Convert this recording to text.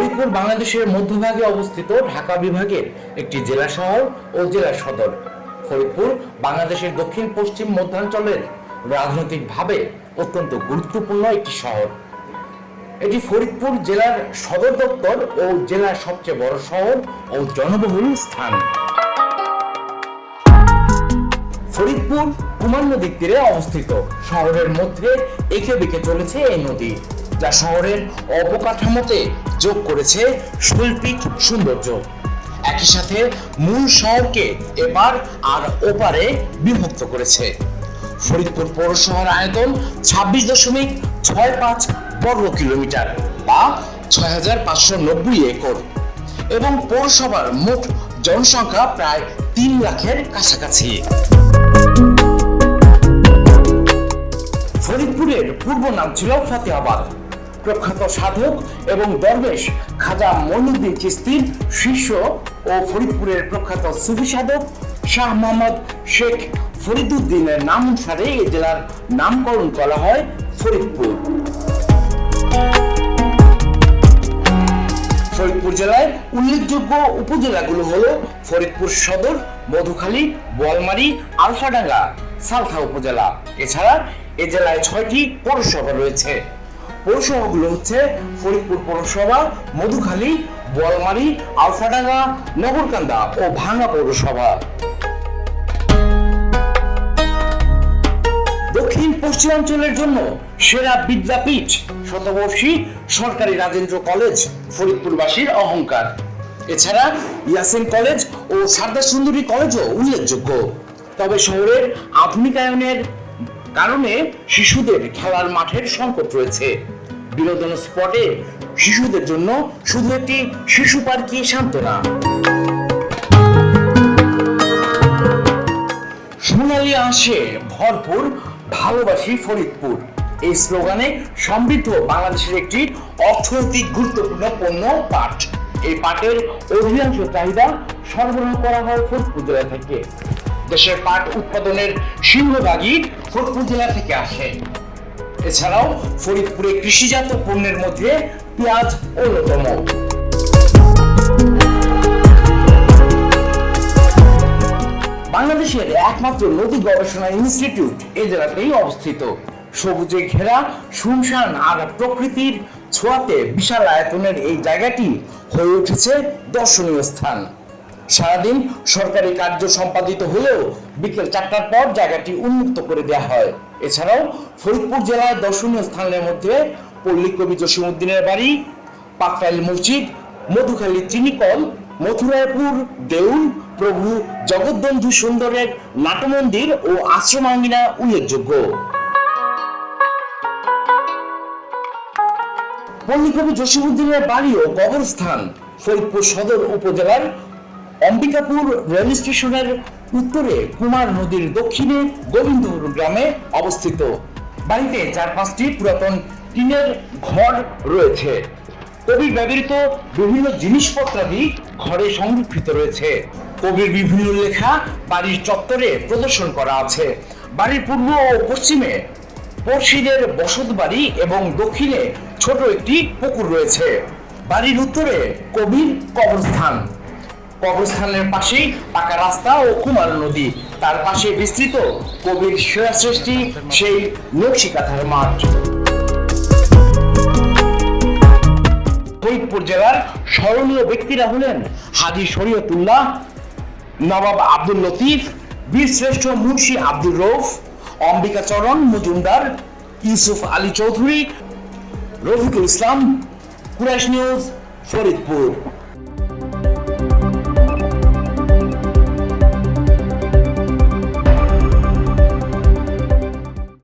ফরিদপুর, বাংলাদেশের মধ্যভাগে অবস্থিত ঢাকা বিভাগের একটি জেলা শহর ও জেলা সদর। ফরিদপুর, বাংলাদেশের দক্ষিণ, পশ্চিম, মধ্যাঞ্চলের রাজনৈতিকভাবে অত্যন্ত গুরুত্বপূর্ণ একটি শহর। এটি ফরিদপুর জেলার সদর দপ্তর ও জেলার সবচেয়ে বড় শহর ও জনবহুল স্থান। ফরিদপুর কুমার নদীর তীরে অবস্থিত। শহরের মধ্যে এঁকে বেঁকে চলেছে এই নদী। যা শহরের অবকাঠামোতে যোগ করেছে শৈল্পিক সৌন্দর্য। একই সাথে মূল শহরকে এপার আর ওপারে বিভক্ত করেছে। ফরিদপুর পৌরসভার আয়তন ছাব্বিশ দশমিক ছয় পাঁচ বর্গ কিলোমিটার বা ছয় হাজার পাঁচশো নব্বই একর এবং পৌরসভার মোট জনসংখ্যা প্রায় তিন লাখের কাছাকাছি। ফরিদপুরের পূর্ব নাম ছিল ফতেহাবাদ। প্রখ্যাত সাধক এবং দরবেশ খাজা মইনুদ্দিন চিস্তির শিষ্য ও ফরিদপুরের প্রখ্যাত সুফি সাধক শাহ মোহাম্মদ শেখ ফরিদুদ্দিনের নাম অনুসারে এই জেলার নামকরণ করা হয় ফরিদপুর। ফরিদপুর জেলায় উল্লেখযোগ্য উপজেলাগুলো হলো ফরিদপুর সদর, মধুখালী, বোয়ালমারী, আলফাডাঙ্গা, সালথা উপজেলা। এছাড়া এ জেলায় ছয়টি পৌরসভা রয়েছে। পৌরসভাগুলো হচ্ছে ফরিদপুর পৌরসভা, মধুখালী, বোয়ালমারী, আলফাডাঙ্গা, নগরকান্দা ও ভাঙ্গা পৌরসভা। দক্ষিণ পশ্চিমাঞ্চলের জন্য সেরা বিদ্যাপীঠ শতবর্ষী সরকারি রাজেন্দ্র কলেজ ফরিদপুরবাসীর অহংকার। এছাড়া ইয়াসিন কলেজ ও সারদা সুন্দরী কলেজও উল্লেখযোগ্য। তবে শহরের আধুনিকায়নের কারণে শিশুদের খেলার মাঠের সংকট রয়েছে। বিনোদন স্পটে শিশুদের জন্য শুধু একটি শিশু পার্কই সান্ত্বনা সোনালি আসে ভরপুর ভালোবাসি ফরিদপুর। এই স্লোগানে সমৃদ্ধ বাংলাদেশের একটি অর্থনৈতিক গুরুত্বপূর্ণ পণ্য পাট। এই পাটের অধিকাংশ চাহিদা সরবরাহ করা হয় ফরিদপুর জেলা থেকে। দেশের পাট উৎপাদনের সিংহভাগই ফরিদপুর জেলা থেকে আসে। এছাড়াও ফরিদপুরে কৃষিজাত পণ্যের মধ্যে পেঁয়াজ অন্যতম। বাংলাদেশের একমাত্র নদী গবেষণা ইনস্টিটিউট এই জেলাতেই অবস্থিত। সবুজে ঘেরা শুনশান আর প্রকৃতির ছোঁয়াতে বিশাল আয়তনের এই জায়গাটি হয়ে উঠেছে দর্শনীয় স্থান। সারাদিন সরকারি কার্য সম্পাদিত হলেও বিকেল চারটার পর জায়গাটি উন্মুক্ত করে দেওয়া হয়। এছাড়াও ফরিদপুর জেলার দর্শনীয় স্থানের মধ্যে পল্লী কবি জসিমুদ্দিনের বাড়ি, পাকফাইল মসজিদ, মধুখালী চিনিকল মথুরাপুর দেউল, প্রভু জগৎবন্ধু সুন্দরের নাটমন্দির ও আশ্রমাঙ্গিনা উল্লেখযোগ্য। পল্লীকবি জসিমুদ্দিনের বাড়ি ও কবরস্থান ফরিদপুর সদর উপজেলার অম্বিকাপুর রেল স্টেশনের উত্তরে কুমার নদীর দক্ষিণে গোবিন্দপুর গ্রামে অবস্থিত। বাড়িতে চার পাঁচটি পুরাতন টিনের ঘর রয়েছে। কবির ব্যবহৃত বিভিন্ন জিনিসপত্রাদি ঘরে সংরক্ষিত রয়েছে। কবির বিভিন্ন লেখা বাড়ির চত্বরে প্রদর্শন করা আছে। বাড়ির পূর্ব ও পশ্চিমে পড়শিদের বসত বাড়ি এবং দক্ষিণে ছোট একটি পুকুর রয়েছে। বাড়ির উত্তরে কবির কবরস্থান। কবরস্থানের পাশেই পাকা রাস্তা ও কুমার নদী। তার পাশে বিস্তৃত কবির সৃষ্টি সেই নকশিকাথার মাঠ। ফরিদপুর জেলার স্মরণীয় ব্যক্তিরা হলেন হাজি শরীয়তুল্লাহ নবাব আব্দুল লতিফ বীরশ্রেষ্ঠ মুন্সি আব্দুর রৌফ অম্বিকাচরণ মজুমদার, ইউসুফ আলী চৌধুরী, রফিকুল ইসলাম, কুরাইশ নিউজ, ফরিদপুর।